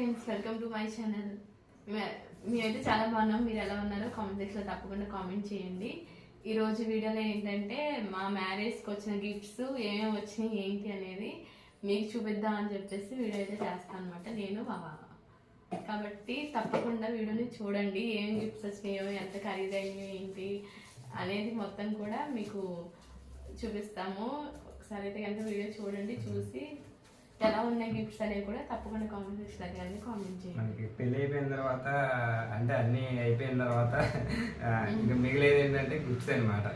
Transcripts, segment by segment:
Friends welcome to my channel. మేమైతే చాలా బాగున్నాం. మీరు ఎలా ఉన్నారో కామెంట్ సెక్షన్లో తప్పకుండా కామెంట్ చేయండి. ఈరోజు వీడియోలో ఏంటంటే మా మ్యారేజ్కి వచ్చిన గిఫ్ట్స్ ఏమేమి వచ్చినాయి ఏంటి అనేది మీకు చూపిద్దాం అని చెప్పేసి వీడియో అయితే చేస్తాను అనమాట నేను మా కాబట్టి తప్పకుండా వీడియోని చూడండి. ఏం గిఫ్ట్స్ వచ్చినాయో ఎంత ఖరీదైనవి ఏంటి అనేది మొత్తం కూడా మీకు చూపిస్తాము. ఒకసారి అయితే కనుక వీడియో చూడండి చూసి ఎలా ఉన్నాయి గిఫ్ట్స్ అనేవి కూడా తప్పకుండా కామెంట్ సెక్షన్ కానీ కామెంట్ చేయండి. మనకి పెళ్ళి అయిపోయిన తర్వాత అంటే అన్ని అయిపోయిన తర్వాత ఇంకా మిగిలేదు ఏంటంటే గిఫ్ట్స్ అనమాట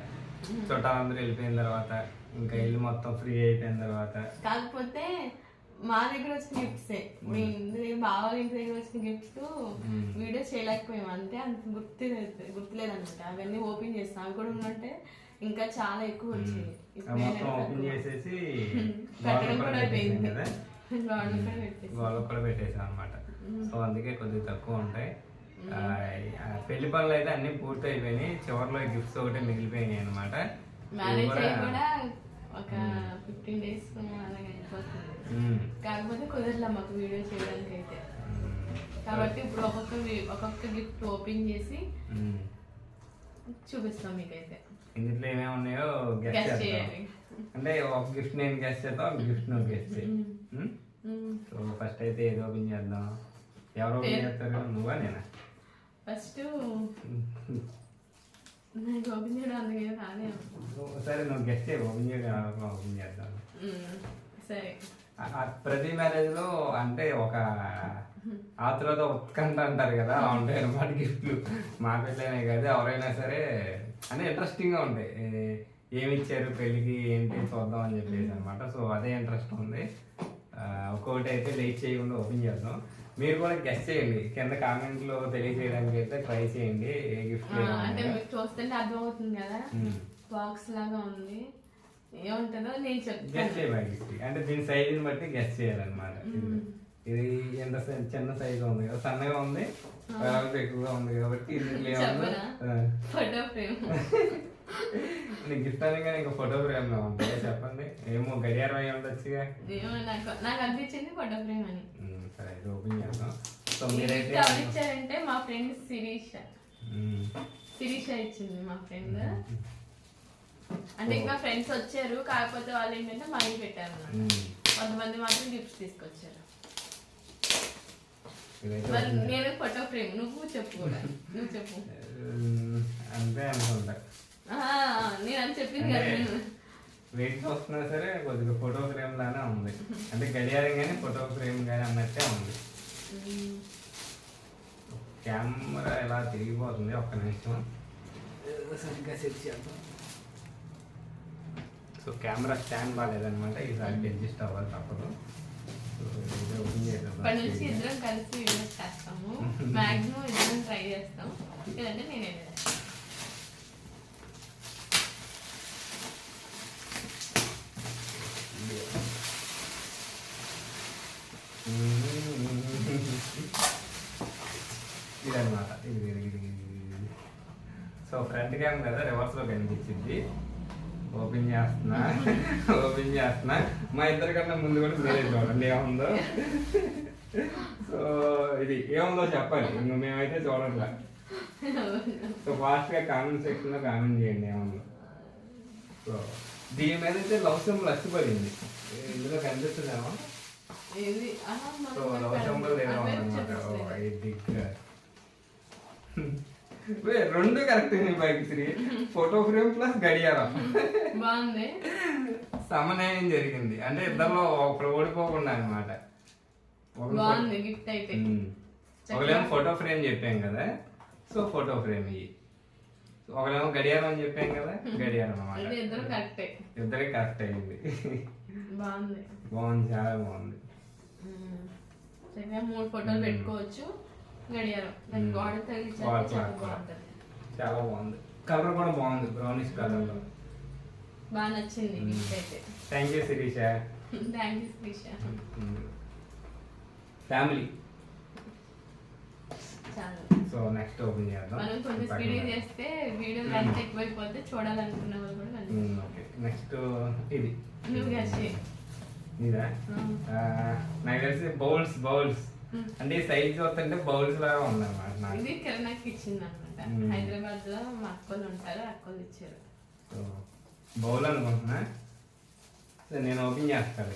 చుట్టాలందరూ వెళ్ళిపోయిన తర్వాత ఇంకా ఇల్లు మొత్తం ఫ్రీ అయిపోయిన తర్వాత. కాకపోతే మా దగ్గర వచ్చిన గిఫ్ట్సే మీ ఇంటి దగ్గర బావ ఇంటి దగ్గర వచ్చిన గిఫ్ట్స్ వీడియో చేయలేకపోయాం. అంతే అంత గుర్తు గుర్తులేదన్నమాట. అవన్నీ ఓపెన్ చేస్తాం. అవి కూడా ఉన్నట్టే ఇంకా చాలా ఎక్కువ ఇప్పుడు మొత్తం ఓపెన్ చేసేసి కూడా అయిపోయింది. పెట్టేసాం కదా? కూడా అనమాట సో అందుకే కొద్దిగా తక్కువ ఉంటాయి. పెళ్ళి పనులు అయితే అన్ని పూర్తి అయిపోయినాయి చివరిలో గిఫ్ట్స్ ఒకటి మిగిలిపోయినాయి అనమాట మ్యారేజ్ అయ్యి కూడా ఒక ఫిఫ్టీన్ డేస్ అలాగే అయిపోతుంది. కాకపోతే కుదరలే మాకు వీడియో చేయడానికి అయితే కాబట్టి ఇప్పుడు ఒక్కొక్క ఒక్కొక్క గిఫ్ట్ ఓపెన్ చేసి చూపిస్తాం మీకైతే. ఇందులో ఏమేమి ఉన్నాయో గెస్ట్ చేయాలి. అంటే ఒక గిఫ్ట్ నేను గెస్ట్ చేద్దాం ఒక గిఫ్ట్ నువ్వు గెస్ట్ చేయి? సో ఫస్ట్ అయితే ఏది ఓపెన్ చేద్దాం. ఎవరు ఓపెన్ చేస్తారు? నువ్వా నేనా? ఫస్ట్ నాకు ఓపెన్ చేయడం అందుకే రాలే నువ్వు- సరే నువ్వు గెస్ట్ చేయి. ఓపెన్ చేయడం ఓపెన్ చేద్దాం. సరే. ప్రతి మ్యారేజ్లో అంటే ఒక ఆతురత ఉత్కంఠ అంటారు కదా ఉంటాయి అనమాట గిఫ్ట్లు మా పెళ్ళైనా కాదు ఎవరైనా సరే అంటే ఇంట్రెస్టింగ్గా ఉంటాయి. ఏ- ఏమి ఇచ్చారు పెళ్ళికి ఏంటి చూద్దాం అని చెప్పేసి అనమాట సో అదే ఇంట్రెస్ట్ ఉంది. ఒక్కొక్కటి అయితే లేట్ చేయకుండా ఓపెన్ చేద్దాం. మీరు కూడా గెస్ట్ చేయండి. కింద కామెంట్లో తెలియజేయడానికి అయితే ట్రై చేయండి. ఏ గిఫ్ట్ అంటే మీకు చూస్తుంటే అర్థమవుతుంది కదా. బాక్స్ లాగా ఉంది. ఏముంటుందో నేను చెప్తాను. గెస్ట్ చేయాలి అంటే దీని సైజుని బట్టి గెస్ట్ చేయాలన్నమాట. ఇది- ఎంత చిన్న సైజు ఉంది కదా సన్నగా ఉంది. ఎక్కువగా ఉంది కాబట్టి? Photo frame. గిఫ్ట్ అనగానే ఇంకా ఫోటో ఫ్రేమ్లో ఉంది చెప్పండి. ఏమో గడియారం అయి ఉండొచ్చుగా. నాకు నాకు అనిపించింది ఫోటో ఫ్రేమ్ అని. సరే ఇది ఓపెన్ చేద్దాం. సో మీరైతే ఇచ్చారంటే మా ఫ్రెండ్ శిరీష. శిరీష ఇచ్చింది మా ఫ్రెండ్. అంటే ఇంకా ఫ్రెండ్స్ వచ్చారు కాకపోతే వాళ్ళు ఏంటంటే మనీ పెట్టారు కొంతమంది మాత్రం గిఫ్ట్స్ తీసుకొచ్చారు. నేను ఫోటో ఫ్రేమ్ నువ్వు చెప్పు కూడా నువ్వు చెప్పు. అంతే అనుకుంటా. నేను అని చెప్పింది కదా నేను. వెయిట్ చూస్తున్నా సరే కొద్దిగా ఫోటో ఫ్రేమ్ లానే ఉంది. అంటే గడియారం కానీ ఫోటో ఫ్రేమ్ కానీ అన్నట్టే ఉంది. కెమెరా ఎలా తిరిగిపోతుంది? ఒక్క నిమిషం. సరిగ్గా సెట్ చేద్దాం. సో కెమెరా స్టాండ్ బాగాలేదనమాట ఈసారి అడ్జస్ట్ అవ్వాలి తప్పదు. ఇప్పటి నుంచి ఇద్దరం కలిసి వీడియోస్ చేస్తాము. మాక్సిమం ఇద్దరం ట్రై చేస్తాం. లేదంటే నేనే ఇదన్నమాట. ఇది ఇది ఇది సో ఫ్రంట్ క్యామ్ కదా రివర్స్లో కనిపించింది. ఓపెన్ చేస్తున్నా. ఓపెన్ చేస్తున్నా. మా ఇద్దరి కన్నా ముందు కూడా మీరే చూడండి ఏముందో. సో ఇది ఏముందో చెప్పాలి. ఇంక మేమైతే చూడట్లా. సో ఫాస్ట్గా కామెంట్ సెక్షన్లో కామెంట్ చేయండి ఏముందో. సో దీని మీద అయితే లవ్ సింబల్ అచ్చిపడింది ఇందులో కనిపిస్తుందేమో? సో లవ్ సింబల్ అదే అనమాట రెండు కరెక్ట్ బైక్ శ్రీ ఫోటో ఫ్రేమ్ ప్లస్ గడియారం. బాగుంది. సమన్వయం జరిగింది. అంటే ఇద్దరిలో ఒకరు ఓడిపోకుండా అనమాట బాగుంది గిఫ్ట్ అయితే. ఒకలేమో ఫోటో ఫ్రేమ్ చెప్పాం కదా. సో ఫోటో ఫ్రేమ్ ఇవి ఒకలేమో గడియారం అని చెప్పాం కదా. గడియారం అన్నమాట. ఇద్దరు కరెక్టే. ఇద్దరికి కరెక్ట్ అయింది. బాగుంది. బాగుంది చాలా బాగుంది. మూడు ఫోటోలు పెట్టుకోవచ్చు. గడియారం. గోడ తగిలించాక గోడ చాలా గోడ. బాగుంటుంది. చాలా బాగుంది. కలర్ కూడా బాగుంది బ్రౌనిష్ కలర్లో. బాగా నచ్చింది అయితే. Thank you Shirisha thank you Shrisha family so next open చేద్దాం. మనం కొంచెం స్పీడ్ చేస్తే వీడియో లెంత్ ఎక్కువైపోతే చూడాలనుకున్న వాళ్ళు కూడా. ఓకే నెక్స్ట్ ఇది. నువ్వు గెస్ట్ చేయి ఇదా? నాకు తెలిసి బౌల్స్ బౌల్స్ అంటే ఈ సైజ్ చూస్తుంటే బౌల్స్ లాగా ఉందన్నమాట నాకు. ఇది కిరణాకి ఇచ్చింది అనమాట. హైదరాబాద్లో మా అక్కలు ఉంటారు అక్కలు ఇచ్చారు. బౌల్ అనుకుంటున్నా? నేను ఓపెన్ చేస్తాను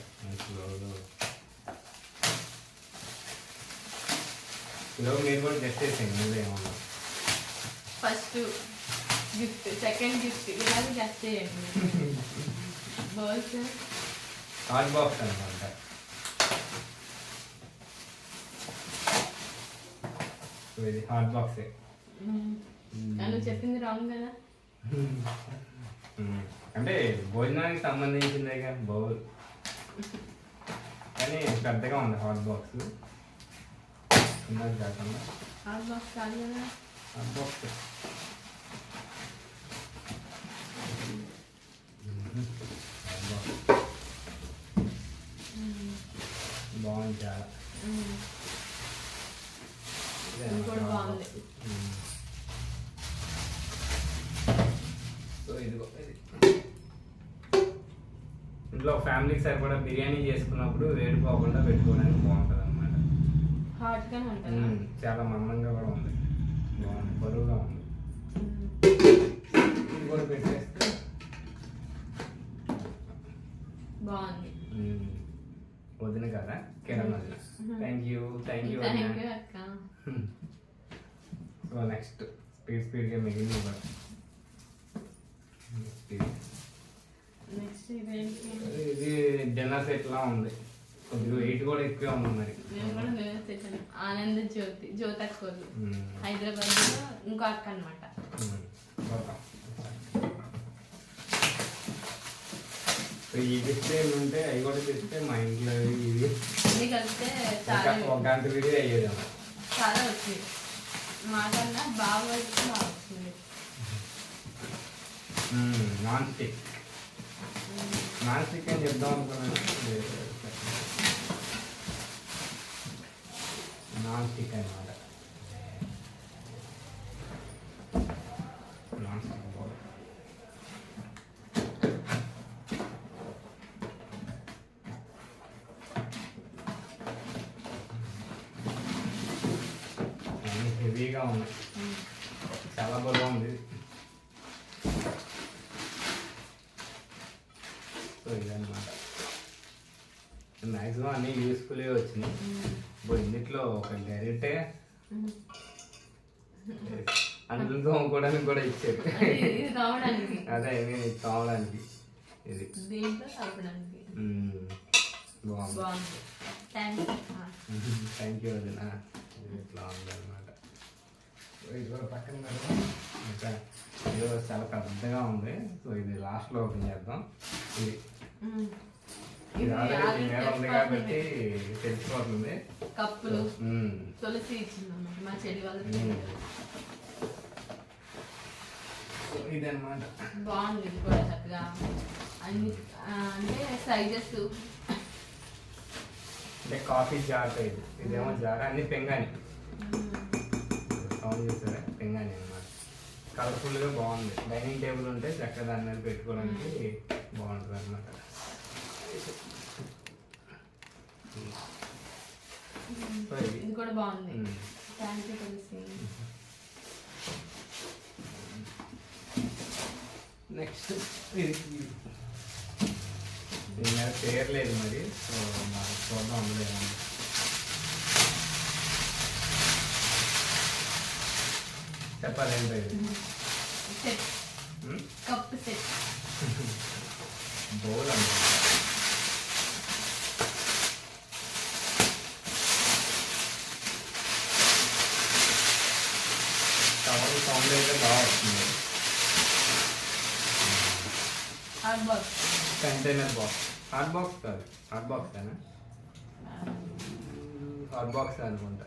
ఇలా మీరు కూడా గెస్ట్ చేసేయండి ఏమన్నా. ఫస్ట్ గిఫ్ట్ సెకండ్ గిఫ్ట్ ఇలాగే జస్ట్ చేయండి. బర్డ్స్ హాట్ బాక్స్ అనమాట సో ఇది హాట్ బాక్సే నువ్వు చెప్పింది రాంగ్ కదా. అంటే భోజనానికి సంబంధించిందే బౌల్. కానీ పెద్దగా ఉంది హాట్ బాక్స్ కాకుండా హాట్ బాక్స్ కాదు కదా. హాట్ బాక్స్ బాగుంది చాలా. ఇదే కూడా బాగుంది. సో ఇదిగో ఇది. ఇంట్లో ఫ్యామిలీకి సరిపడా బిర్యానీ చేసుకున్నప్పుడు వేడిపోకుండా పెట్టుకోవడానికి బాగుంటుంది అనమాట చాలా మందంగా కూడా ఉంది. బాగుంది బరువుగా ఉంది. ఇది కూడా పెట్టేస్తే. బాగుంది. వదిన కదా కిరణ్ వదిన. Thank you thank you so next speed స్పీడ్గా మిగిలిన ఇది నెక్స్ట్ ఇదేంటి ఇది డిన్నర్ సెట్ లా ఉంది. కొద్దిగా వెయిట్ కూడా ఎక్కువే ఉంది మరి. ఆనంద జ్యోతి జ్యోతి అక్కోళ్ళు మ్మ్. హైదరాబాద్లో ఇంకో అక్క అనమాట ఈ డిస్ప్లే ఉంటే అవి కూడా తెస్తే మా ఇంట్లో ఇది ఒక చాలా. ఒక గంట వీడియో అయ్యేది చాలా వచ్చింది. మాకన్నా బాగా వచ్చి బాగా వచ్చింది నాన్ స్టిక్ నాన్ స్టిక్ అని చెప్దాం అనుకున్నాను. నాన్ స్టిక్ అనమాట నాన్ స్టిక్ బౌల్ హెవీగా ఉన్నాయి చాలా ఇది. సో ఇదన్నమాట. మ్యాక్సిమం అన్నీ యూస్ఫుల్ వచ్చినాయి. ఇప్పుడు ఇందులో ఒక గరిటె అందులో తోముకోవడానికి కూడా ఇచ్చారు. అది కావడానికి అదే ఇది. బాగుంది. బాగుంది. థ్యాంక్ యూ ఇది ఇట్లా ఉందన్నమాట. ఇది కూడా పక్కన ఇంకా ఇది చాలా పెద్దగా ఉంది. సో ఇది లాస్ట్లో ఓపెన్ చేద్దాం. ఇది ఇది ఆల్రెడీ మీద ఉంది కాబట్టి తెలిసిపోతుంది. కప్పులు. తులసి ఇచ్చింది అన్నమాట. మా చెల్లి వాళ్ళకి ఇదన్నమాట. బాగుంది ఇది కూడా చక్కగా. అన్ని అంటే సైజెస్ అంటే కాఫీ జార్ ఇది ఇదేమో జార్. అన్ని పెంగాని. సౌండ్ చేస్తారా పెంగాని అనమాట కలర్ఫుల్గా బాగుంది. డైనింగ్ టేబుల్ ఉంటే చక్కగా దాని మీద పెట్టుకోవడానికి బాగుంటుంది అనమాట ఇది. కూడా బాగుంది. మ్మ్. థ్యాంక్ యూ తులసి నెక్స్ట్ ఇది. దీని మీద పేరు లేదు మరి సో చూద్దాం అందులో చెప్పాలి ఏంటో ఇది set. Cup set bowl sound అయితే బాగా వస్తుంది. Hot box. Container box. Hot box కాదు. హాట్ బాక్స్ అయినా హాట్ బాక్స్ అనుకుంటా.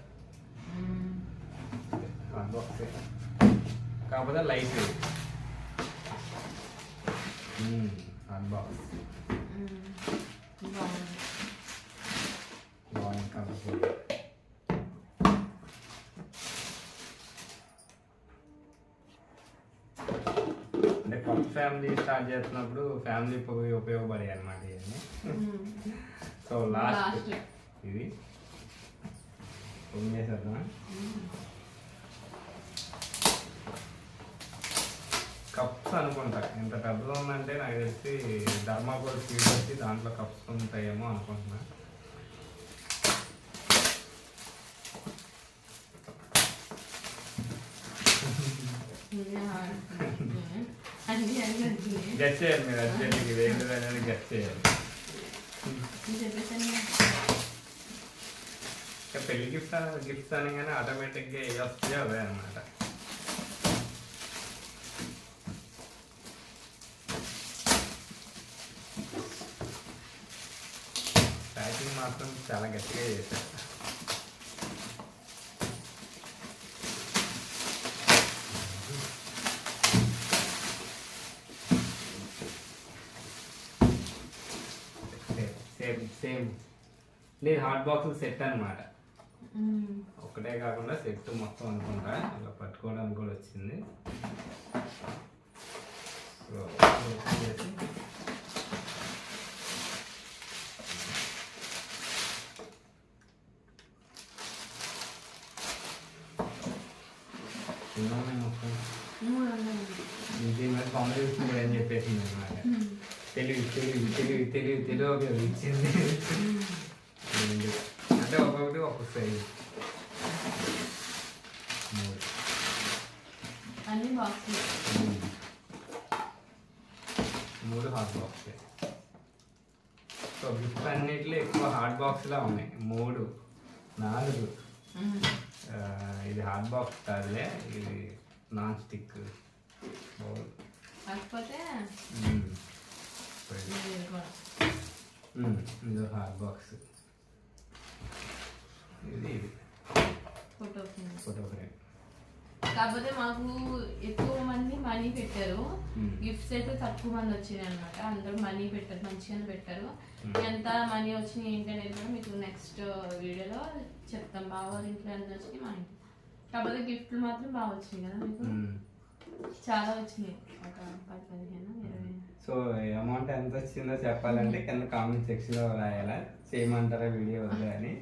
Hot box. కాకపోతే లైట్ బాక్స్ బాగుంది. అంటే కొత్త ఫ్యామిలీ స్టార్ట్ చేస్తున్నప్పుడు ఫ్యామిలీ ఉపయోగపడాయి అనమాట ఇవన్నీ. సో లాస్ట్ ఇది. ఓపెన్ చేసేద్దామా కప్స్ అనుకుంటా. ఇంత పెద్దగా ఉందంటే నాకు తెలిసి ధర్మాకోల్ స్వీట్ వచ్చి దాంట్లో కప్స్ ఉంటాయేమో అనుకుంటున్నా. గెట్ చేయాలి మీరు అర్జెంట్గా ఇది ఏంటిది అనేది గెట్ చేయాలి. పెళ్ళి గిఫ్ట్ గిఫ్ట్స్ అనగానే ఆటోమేటిక్గా ఏ వస్తాయో అవే అనమాట ప్యాకింగ్ మాత్రం చాలా గట్టిగా చేశారు. సేమ్ సేమ్ లేదు హాట్ బాక్స్ సెట్ అన్నమాట. ఒకటే కాకుండా సెట్ మొత్తం అనుకుంటా. ఇలా పట్టుకోవడానికి కూడా వచ్చింది. సో ఇది మరి ఎన్ని ఉన్నాయి అని చెప్పేసింది అనమాట తెలివి తెలివి తెలివి తెలివి తెలివి ఇచ్చింది అంటే ఒక్కొక్కటి ఒక్కొక్క సైజు మూడు అన్ని బాక్సులు మూడు. హాట్ బాక్స్ సో గిఫ్ట్ అన్నిట్లో ఎక్కువ హాట్ బాక్స్లా ఉన్నాయి మూడు నాలుగు ఇది హాట్ బాక్స్ కాదులే ఇది నాన్ స్టిక్ బౌల్ కాకపోతే ఇది హాట్ బాక్స్ ఇది ఇది ఫోటో ఫ్రేమ్. ఫోటో ఫ్రేమ్ కాకపోతే మాకు ఎక్కువ మంది మనీ పెట్టారు. గిఫ్ట్స్ అయితే తక్కువ మంది వచ్చినాయి అనమాట అందరూ మనీ పెట్టారు మంచిగానే పెట్టారు. ఎంత మనీ వచ్చినాయి ఏంటి అనేది కూడా మీకు నెక్స్ట్ వీడియోలో చెప్తాం. వాళ్ళ ఇంట్లో ఎంత వచ్చినాయి మా ఇంట్లో. కాకపోతే గిఫ్ట్లు మాత్రం బాగా వచ్చినాయి కదా మీకు. చాలా వచ్చినాయి. ఒక పది పదిహేను ఇరవై. సో అమౌంట్ ఎంత వచ్చిందో చెప్పాలంటే కింద కామెంట్ సెక్షన్లో రాయాలా. చేయమంటారా వీడియో వద్దా అని?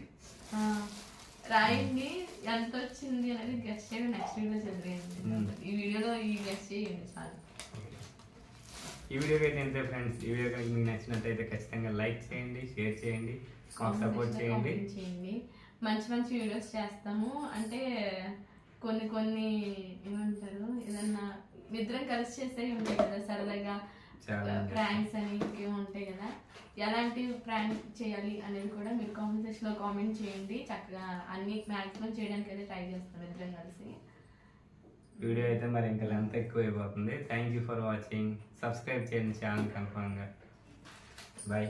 రాయండి. ఎంత వచ్చింది అనేది గెస్ట్ చేయండి నెక్స్ట్ వీడియో చదివేయండి. ఈ వీడియోలో ఈ గెస్ట్ చేయండి చాలు. ఈ వీడియోకి అయితే ఇంతే ఫ్రెండ్స్ ఈ వీడియో కనుక మీకు నచ్చినట్టయితే ఖచ్చితంగా లైక్ చేయండి షేర్ చేయండి సపోర్ట్ చేయండి. చేయండి. మంచి మంచి వీడియోస్ చేస్తాము. అంటే కొన్ని కొన్ని ఏమంటారు? ఏదన్నా ఇద్దరం కలిసి చేసేవి ఉంటాయి కదా సరదాగా ప్రాంక్స్ అని ఇంకేమో ఉంటాయి కదా? ఎలాంటి ప్రాంక్ చేయాలి అనేది కూడా మీరు కామెంట్ సెక్షన్లో కామెంట్ చేయండి. చక్కగా అన్ని మాక్సిమం చేయడానికి అయితే ట్రై చేస్తాం ఇద్దరం కలిసి. వీడియో అయితే మరి ఇంకా లెంత్ ఎక్కువ అయిపోతుంది. Thank you for watching subscribe చేయండి ఛానల్ కన్ఫర్మ్గా బాయ్